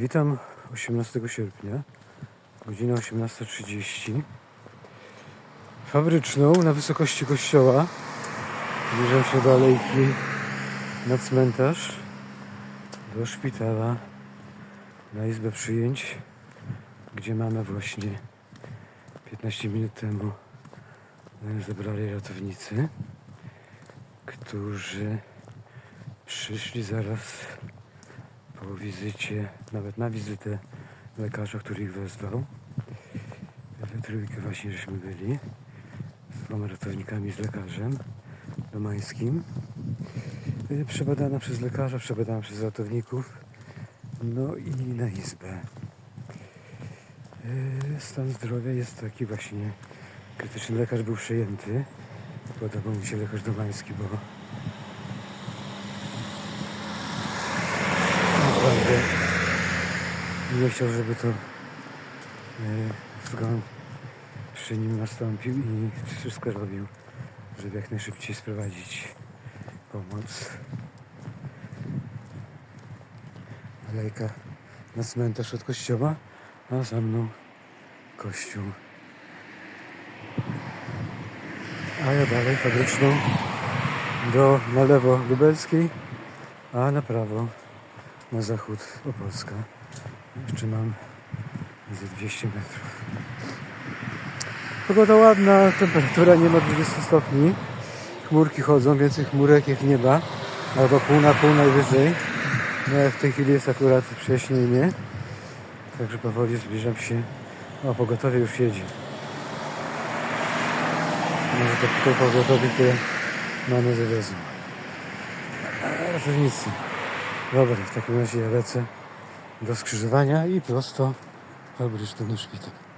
Witam 18 sierpnia, godzina 18.30. Fabryczną na wysokości kościoła. Zbliżam się do alejki na cmentarz, do szpitala, na izbę przyjęć, gdzie mamy właśnie 15 minut temu e, zebrali ratownicy, którzy przyszli zaraz po wizycie, nawet na wizytę lekarza, który ich wezwał. We trójkę właśnie żeśmy byli z dwoma ratownikami, z lekarzem domańskim. Y, Przebadana przez lekarza, przebadana przez ratowników, no i na izbę. Y, Stan zdrowia jest taki właśnie krytyczny. Lekarz był przejęty. Podobał mi się lekarz domański, bo naprawdę nie chciał, żeby to e, zgon przy nim nastąpił i wszystko robił, żeby jak najszybciej sprowadzić pomoc. Alejka na cmentarz od kościoła, a za mną kościół. A ja dalej fabryczną do na lewo Lubelskiej, a na prawo na zachód Opolska. Jeszcze mam ze 200 metrów. Pogoda ładna, temperatura nie ma 20 stopni. Chmurki chodzą, więcej chmurek jak nieba, albo pół na pół najwyżej. No w tej chwili jest akurat przejaśnienie. Także powoli zbliżam się. O, pogotowie już jedzie. Może to to pogotowie, które mamy zawiozą. A, Ratownicy. Dobra, w takim razie ja lecę do skrzyżowania i prosto fabryczny szpital.